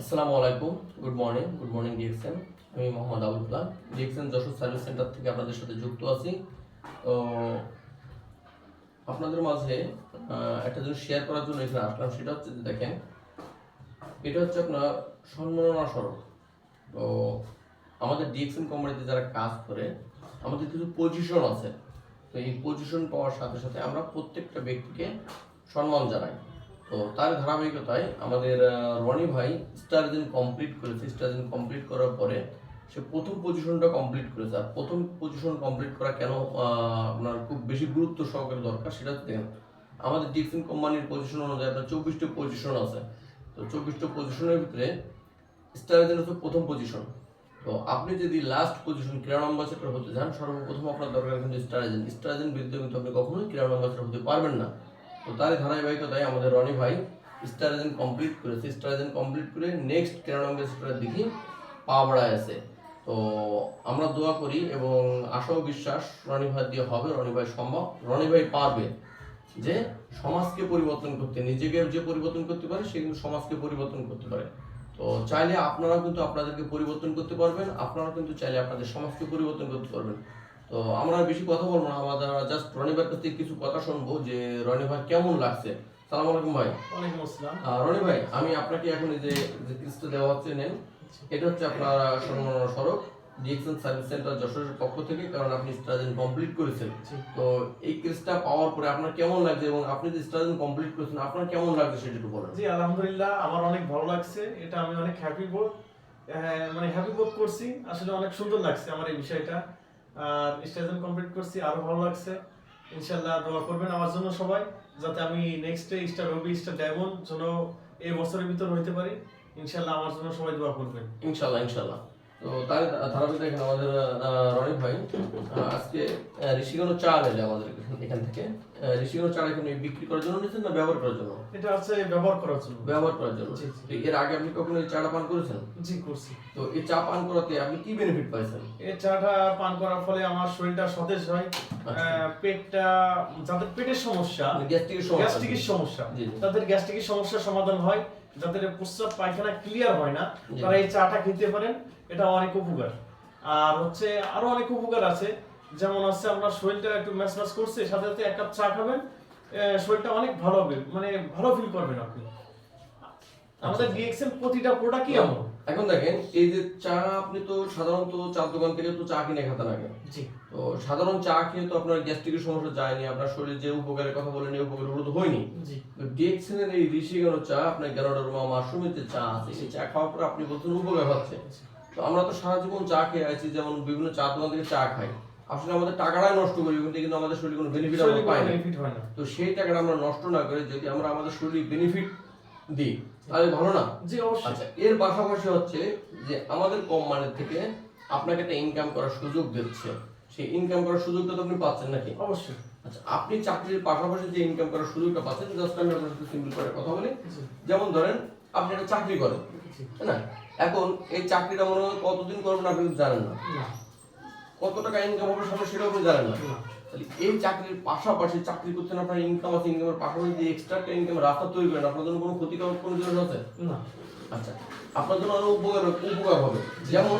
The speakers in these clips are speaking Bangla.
আসসালামু আলাইকুম, good morning good morning D X N আমি Mohammad Abul Kalam D X N Jessore service centre থেকে আপনাদের সাথে যুক্ত আছি। তো, আপনাদের মাঝে একটা জিনিস শেয়ার করার জন্য এখানে আসলাম, সেটা হচ্ছে দেখেন, এটা হচ্ছে আপনার সম্মাননা স্বরূপ। তো, আমাদের ডিএক্সএন কোম্পানিতে যারা কাজ করে, আমাদের কিছু পজিশন আছে। তো এই পজিশন পাওয়ার সাথে সাথে আমরা প্রত্যেকটা ব্যক্তিকে সম্মান জানাই। তো তার ধারাবাহিকতায় আমাদের রনি ভাই স্টারজেন কমপ্লিট করেছে। স্টারজেন কমপ্লিট করার পরে সে প্রথম পজিশনটা কমপ্লিট করেছে। আর প্রথম পজিশন কমপ্লিট করা কেন আপনার খুব বেশি গুরুত্ব সহকারে দরকার সেটা দেখেন, আমাদের ডিক্সন কোম্পানির পজিশন অনুযায়ী আপনার চব্বিশটা পজিশন আছে। তো চব্বিশটা পজিশনের ভিতরে স্টারজেন হচ্ছে প্রথম পজিশন তো আপনি যদি লাস্ট পজিশন ক্রীড়া অ্যাম্বাসেডর হতে চান সর্বপ্রথম আপনার দরকার কিন্তু স্টার এজেন্ট স্টারজেন স্টারজেন বিরুদ্ধে কিন্তু আপনি কখনোই ক্রীড়া অ্যাম্বাসেডর হতে পারবেন না। তো তার ধারাবাহিকতায় আমাদের রনি ভাই স্টারজেন কমপ্লিট করেছে। স্টারজেন কমপ্লিট করে নেক্সট ক্রীড়া অ্যাম্বাসেডরের দিকে পা বাড়ায় আছে। তো আমরা দোয়া করি এবং আশাও বিশ্বাস রনি ভাই দিয়ে হবে, রনি ভাই সম্ভব। রনি ভাই পারবে যে সমাজকে পরিবর্তন করতে, নিজেকে যে পরিবর্তন করতে পারে, সে কিন্তু সমাজকে পরিবর্তন করতে পারে। তো চাইলে আপনারাও কিন্তু আপনাদেরকে পরিবর্তন করতে পারবেন, আপনারাও কিন্তু চাইলে আপনাদের সমাজকে পরিবর্তন করতে পারবেন। তো আমরা বেশি কথা বলব না আমাদের জাস্ট রনি ভাইয়ের কাছ থেকে কিছু কথা শুনব যে রনি ভাই কেমন লাগছে? সালাম আলাইকুম ভাই। ওয়ালাইকুম আসসালাম। রনি ভাই আমি আপনাকে এখন এই যে যে কিস্তি দেওয়া হচ্ছে নেন। এটা হচ্ছে আপনার সম্মাননা ডিএক্সএন সার্ভিস সেন্টার যশোরের পক্ষ থেকে কারণ আপনি কমপ্লিট করেছেন। তো এই কেসটা পাওয়ার পরে আপনার কেমন লাগছে এবং আপনি যে স্টাজেন কমপ্লিট করেছেন আপনার কেমন লাগছে সেটা একটু বলেন। জি আলহামদুলিল্লাহ আমার অনেক ভালো লাগছে। এটা আমি অনেক হ্যাপি বোধ মানে হ্যাপি বোধ করছি। আসলে অনেক সুন্দর লাগছে আমার এই বিষয়টা। আর স্টেশন কমপ্লিট করছি, আরও ভালো লাগছে। ইনশাল্লাহ দোয়া করবেন আমার জন্য সবাই, যাতে আমি next day star ruby star diamond যেন এই বছরের ভিতর হইতে পারি। ইনশাল্লাহ আমার জন্য সবাই দোয়া করবেন। ইনশাল্লাহ ইনশাল্লাহ। তো তার ধারাবাহিক দেখেন আমাদের আহ, রনি ভাই আজকে চাল এলে আমাদের এখান- থেকে। ঋষিগঞ্জ চাল এখানে বিক্রি করার জন্য নিচ্ছেন না ব্যবহার করার জন্য? এটা হচ্ছে ব্যবহার করার জন্য। ব্যবহার করার জন্য। এর আগে আপনি কখনো এই চাটা পান করেছেন? জি করছি। তো এই চা পান করাতে আপনি কি বেনিফিট পাইছেন? এই চাটা পান করার ফলে আমার শরীরটা সতেজ হয়। আহ, পেটটা যাদের পেটের সমস্যা গ্যাস্ট্রিকের সমস্যা। গ্যাস্ট্রিকের সমস্যা। তাদের গ্যাস্ট্রিকের সমস্যার সমাধান হয়। যাদের প্রস্রাব পায়খানা ক্লিয়ার হয় না তারা এই চাটা খেতে পারেন এটা অনেক উপকার। আর হচ্ছে আরও অনেক উপকার আছে যেমন হচ্ছে আপনার শরীরটা একটু ম্যাচ ম্যাচ করছে সাথে সাথে একটা কাপ চা খাবেন শরীরটা অনেক ভালো হবে মানে ভালো ফিল করবেন আপনি। আমাদের ডিএক্সএম প্রতিটা প্রোডাক্টই এমন। এখন দেখেন এই যে চা আপনি তো সাধারণত চার দোকান থেকে তো চা কিনে খেতে লাগে জি। তো সাধারণ চা খেয়ে তো আপনার গ্যাস্ট্রিকের সমস্যা যায়নি আপনার শরীরে যে উপকারের কথা বলেন এই উপকারগুলো তো হয়নি। জি। ডিএক্সেনের এই ঋষিগণ চা আপনার গ্যানোডারমা মাশরুমের যে চা আছে সেই চা খাওয়ার পর আপনি বলছেন উপকার হচ্ছে। তো আমরা তো সারা জীবন চা খেয়ে আছি যেমন বিভিন্ন চা দোকান থেকে চা খাই। আসলে আমাদের টাকাটাই নষ্ট করি কিন্তু কিন্তু আমাদের শরীরে কোনো বেনিফিট আমরা পাই না। তো সেই টাকাটা আমরা নষ্ট না করে যদি আমরা আমাদের শরীরে বেনিফিট দিই তাহলে ভালো না? জি অবশ্যই। আচ্ছা এর পাশাপাশি হচ্ছে যে আমাদের কোম্পানি থেকে আপনাকে একটা ইনকাম করার সুযোগ দিচ্ছে। সেই ইনকাম করার সুযোগটা তো আপনি পাচ্ছেন নাকি? অবশ্যই। আচ্ছা আপনি চাকরির পাশাপাশি যে ইনকাম করার সুযোগটা পাচ্ছেন জাস্ট আমি আপনার সাথে সিম্পল করে কথা বলি। যেমন ধরেন আপনি একটা চাকরি করেন তাই না? এখন এই চাকরিটা মনে হয় কতদিন করবেন আপনি জানেন না। কত টাকা ইনকাম হবে সেটাও আপনি জানেন না। তাহলে এই চাকরির পাশাপাশি চাকরি করতেন আপনার ইনকাম আছে ইনকামের পাশাপাশি যে এক্সট্রা একটা ইনকাম রাস্তা তৈরি করেন আপনার জন্য কোনো ক্ষতিকর কোনো জিনিস আছে? না। আচ্ছা আপনার জন্য আরও উপকার উপকার হবে। যেমন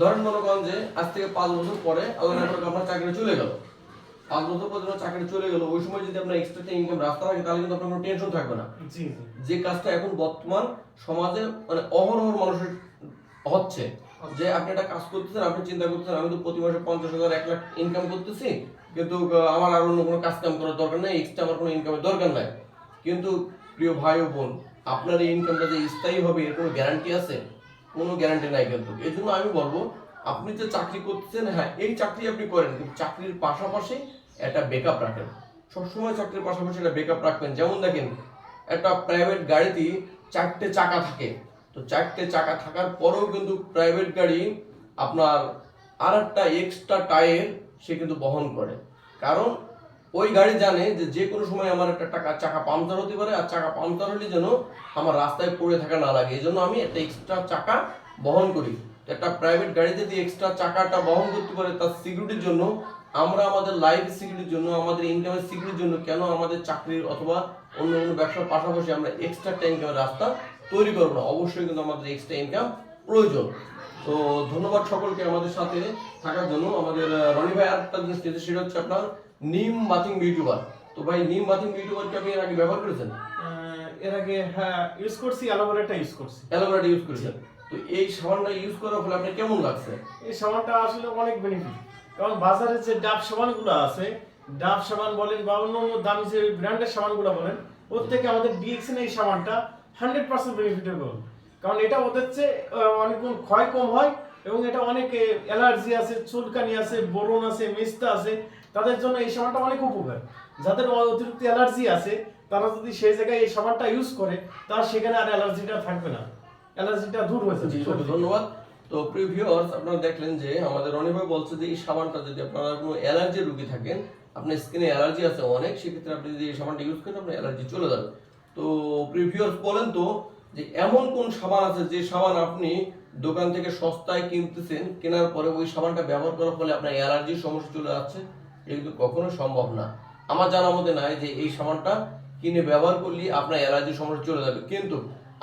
ধরেন মনে করেন যে আজ থেকে পাঁচ বছর পরে না আপনার চাকরি চলে গেল। পাঁচ বছর পর যখন চাকরি চলে গেল ওই সময় যদি আপনার এক্সট্রা ইনকাম রাস্তা থাকে তাহলে কিন্তু আপনার কোনো টেনশন থাকবে না। যে কাজটা এখন বর্তমান সমাজে মানে অহরহ মানুষের হচ্ছে। যে আপনি একটা কাজ করতেছেন, আপনি চিন্তা করতেছেন, আমি তো প্রতি মাসে পঞ্চাশ হাজার, এক লাখ ইনকাম করতেছি, কিন্তু আমার আর অন্য কোনো কাজ কাম করার দরকার নেই এক্সট্রা আমার কোনো ইনকামের দরকার নাই। কিন্তু, প্রিয় ভাই ও বোন, আপনার এই ইনকামটা যে স্থায়ী হবে, এর কোনো গ্যারান্টি আছে? কোনো গ্যারান্টি নাই কিন্তু। এই জন্য আমি বলব, আপনি যে চাকরি করতেছেন হ্যাঁ এই চাকরি আপনি করেন, কিন্তু চাকরির পাশাপাশি একটা বেকআপ রাখেন। সবসময় চাকরির পাশাপাশি একটা বেকআপ রাখবেন। যেমন দেখেন, একটা প্রাইভেট গাড়িতে চারটে চাকা থাকে। তো চারটে চাকা থাকার পরেও কিন্তু প্রাইভেট গাড়ি আপনার আর একটা এক্সট্রা টায়ার সে কিন্তু বহন করে। কারণ ওই গাড়ি জানে যে যে কোনো সময় আমার একটা টাকা, চাকা পাংচার হতে পারে আর চাকা পাংচার হলে যেন আমার রাস্তায় পড়ে থাকা না লাগে। এই জন্য আমি একটা এক্সট্রা চাকা বহন করি। একটা প্রাইভেট গাড়ি যদি এক্সট্রা চাকাটা বহন করতে পারে তার সিকিউরিটির জন্য, আমরা আমাদের লাইফ সিকিউরিটির জন্য, আমাদের ইনকামের সিকিউরিটির জন্য কেন আমাদের চাকরির অথবা অন্য অন্য ব্যবসার পাশাপাশি আমরা এক্সট্রা ইনকামের রাস্তা তৈরি করব না। অবশ্যই কিন্তু আমাদের এক্সট্রা ইনকাম প্রয়োজন। তো ধন্যবাদ সকলকে আমাদের সাথে থাকার জন্য। আমাদের রনি ভাই আরেকটা জিনিস দিয়েছে সেটা হচ্ছে আপনার নিম বাথিং ইউটিউবার তো ভাই নিম বাথিং ইউটিউবারকে আপনি এর আগে ব্যবহার করেছেন? এর আগে হ্যাঁ ইউজ করছি অ্যালোভেরাটা ইউজ করছি। অ্যালোভেরা ইউজ করেছেন? তো এই সাবানটা ইউজ করার ফলে আপনার কেমন লাগছে? এই সাবানটা আসলে অনেক বেনিফিট কারণ বাজারে যে ডাব সাবানগুলো আছে ডাব সাবান বলেন বা অন্য অন্য দামি যে ব্র্যান্ডের সাবানগুলো বলেন ওর থেকে আমাদের ডিএক্সএন এই সাবানটা হান্ড্রেড পার্সেন্ট বেনিফিটেবল কারণ এটা ওদের চেয়ে অনেক গুণ ক্ষয় কম হয় এবং এটা অনেক অ্যালার্জি আছে, চুলকানি আছে আছে আছে, তাদের জন্য এই সাবানটা অনেক উপকার। যাদের অতিরিক্ত অ্যালার্জি আছে, তারা যদি সেই জায়গায় এই সাবানটা ইউজ করে, তার সেখানে আর অ্যালার্জিটা থাকবে না। অ্যালার্জিটা দূর হয়ে যাবে। ধন্যবাদ। তো প্রিভিউয়ার্স আপনারা দেখলেন যে আমাদের ভাই বলছে যে এই সাবানটা যদি আপনারা কোনো অ্যালার্জি রোগী থাকেন, আপনার স্কিনে অ্যালার্জি আছে অনেক, সেক্ষেত্রে আপনি যদি এই সাবানটা ইউজ করেন, আপনার অ্যালার্জি চলে যাবে। তো প্রিভিউয়ার্স বলেন তো যে এমন কোন সাবান আছে যে সাবান আপনি দোকান থেকে সস্তায় কিনতেছেন, কেনার পরে ওই সাবানটা ব্যবহার করার ফলে আপনার অ্যালার্জির সমস্যা চলে যাচ্ছে, এটা কিন্তু কখনো সম্ভব না। আমার জানা মতে নাই যে এই সাবানটা কিনে ব্যবহার করলে আপনার অ্যালার্জির সমস্যা চলে যাবে। কিন্তু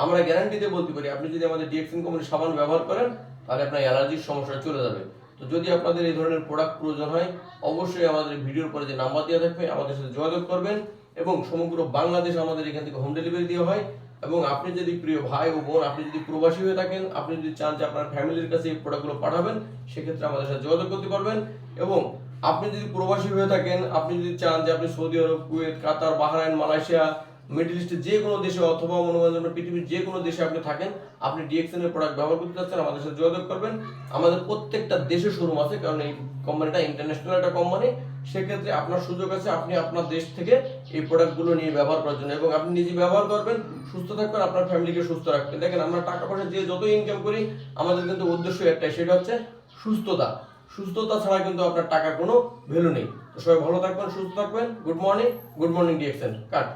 আমরা গ্যারান্টি দিয়ে বলতে পারি, আপনি যদি আমাদের ডিএক্সিন কোম্পানির সাবান ব্যবহার করেন, তাহলে আপনার অ্যালার্জির সমস্যা চলে যাবে। তো যদি আপনাদের এই ধরনের প্রোডাক্ট প্রয়োজন হয়, অবশ্যই আমাদের ভিডিওর পরে যে নাম্বার দেওয়া থাকবে, আমাদের সাথে যোগাযোগ করবেন। এবং সমগ্র বাংলাদেশ আমাদের এখান থেকে হোম ডেলিভারি দেওয়া হয়। এবং আপনি যদি প্রিয় ভাই ও বোন, আপনি যদি প্রবাসী হয়ে থাকেন, আপনি যদি চান যে আপনার ফ্যামিলির কাছে এই প্রোডাক্টগুলো পাঠাবেন, সেক্ষেত্রে আমাদের সাথে যোগাযোগ করতে পারবেন। এবং আপনি যদি প্রবাসী হয়ে থাকেন, আপনি যদি চান যে আপনি Saudi Arab, Kuwait, Qatar, Bahrain, Malaysia, middle ইস্টের যে কোনো দেশে অথবা মনে যে পৃথিবীর যে কোনো দেশে আপনি থাকেন, আপনি ডিএক্সএন এর প্রোডাক্ট ব্যবহার করতে চাচ্ছেন, আমাদের সাথে যোগাযোগ করবেন। আমাদের প্রত্যেকটা দেশে শোরুম আছে, কারণ এই কোম্পানিটা ইন্টারন্যাশনাল একটা কোম্পানি সেক্ষেত্রে আপনার সুযোগ আছে, আপনি আপনার দেশ থেকে এই প্রোডাক্টগুলো নিয়ে ব্যবহার করার জন্য এবং আপনি নিজে ব্যবহার করবেন, সুস্থ থাকবেন, আপনার ফ্যামিলিকে সুস্থ রাখবেন। দেখেন, আমরা টাকা পয়সা যে যতই ইনকাম করি, আমাদের কিন্তু উদ্দেশ্য একটাই, সেটা হচ্ছে সুস্থতা। সুস্থতা ছাড়া কিন্তু আপনার টাকার কোনো ভ্যালু নেই। তো সবাই ভালো থাকবেন, সুস্থ থাকবেন। Good morning good morning DXN cut